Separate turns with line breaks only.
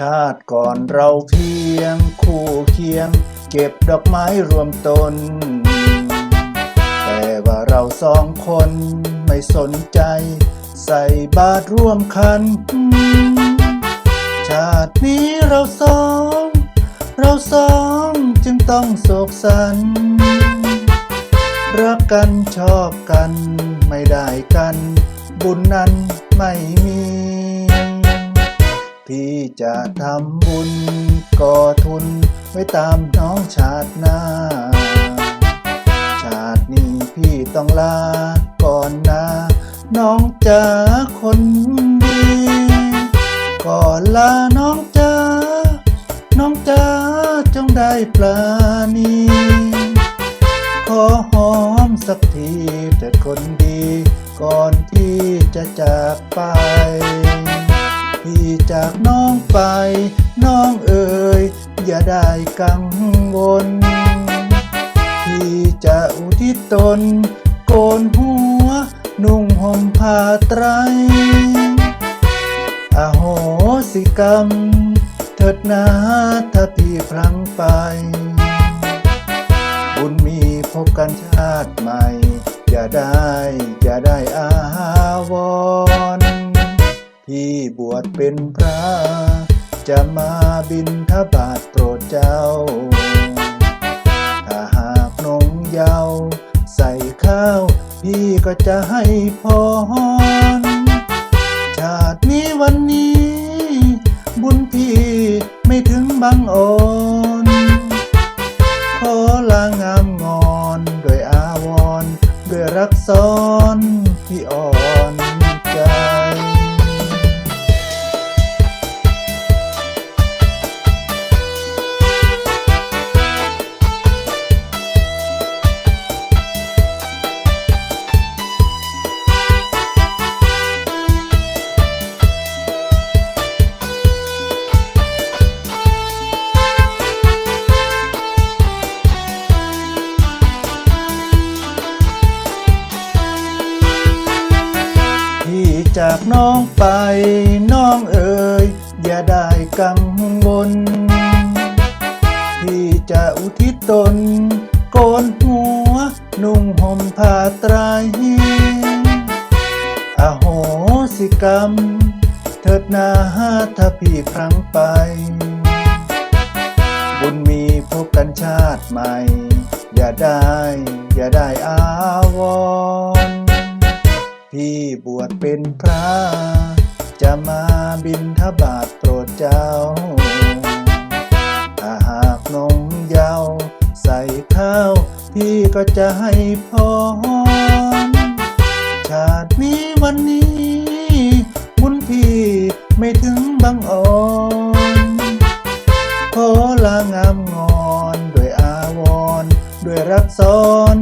ชาติก่อนเราเพียงคู่เคียง เก็บดอกไม้รวมตน แต่ว่าเราสองคนไม่สนใจ ใส่บาตรร่วมคัน ชาตินี้เราสอง เราสองจึงต้องโศกสัน รักกันชอบกันไม่ได้กัน บุญนั้นไม่มี พี่จะทำบุญก่อทุน ไว้ตามน้องชาติหน้า ชาตินี้พี่ต้องลาก่อนนะน้องจ๋าคนดีก่อนลาน้องจ๋าน้องจ๋าจงได้ปลาณีขอหอมสักทีเถิดคนดี ก่อนที่จะจากไป ไป น้องเอ๋ยอย่าได้กังวลพี่จะอุทิศตน โกนหัว นุ่งห่มผ้าไตร อโหสิกรรม เถิดนาถ้าพี่พลังไป บุญมีพบกันชาติใหม่ อย่าได้ อย่าได้อาวร พี่บวชเป็นพระ จะมาบินทบาทโปรดเจ้า ถ้าหากนงเยาว ใส่ข้าว พี่ก็จะให้พร ชาตินี้วันนี้ บุญพี่ไม่ถึงบังอ่อนขอลางามงอน ด้วยอาวรด้วยรักซ้อน จากน้องไป น้องเอ๋ยอย่าได้กังวลพี่จะอุทิศตน โกนหัว นุ่งห่มผ้าไตรอโหสิกรรม เถิดนาถ้าพี่ครั้งไป บุญมีพบกันชาติใหม่ อย่าได้ อย่าได้อาวร พี่บวชเป็นพระ จะมาบินทบาทโปรดเจ้า ถ้าหากนงเยาวใส่ข้าว พี่ก็จะให้พรชาตินี้วันนี้ บุญพี่ไม่ถึงบังอ่อนขอลางามงอน ด้วยอาวรด้วยรักซ้อน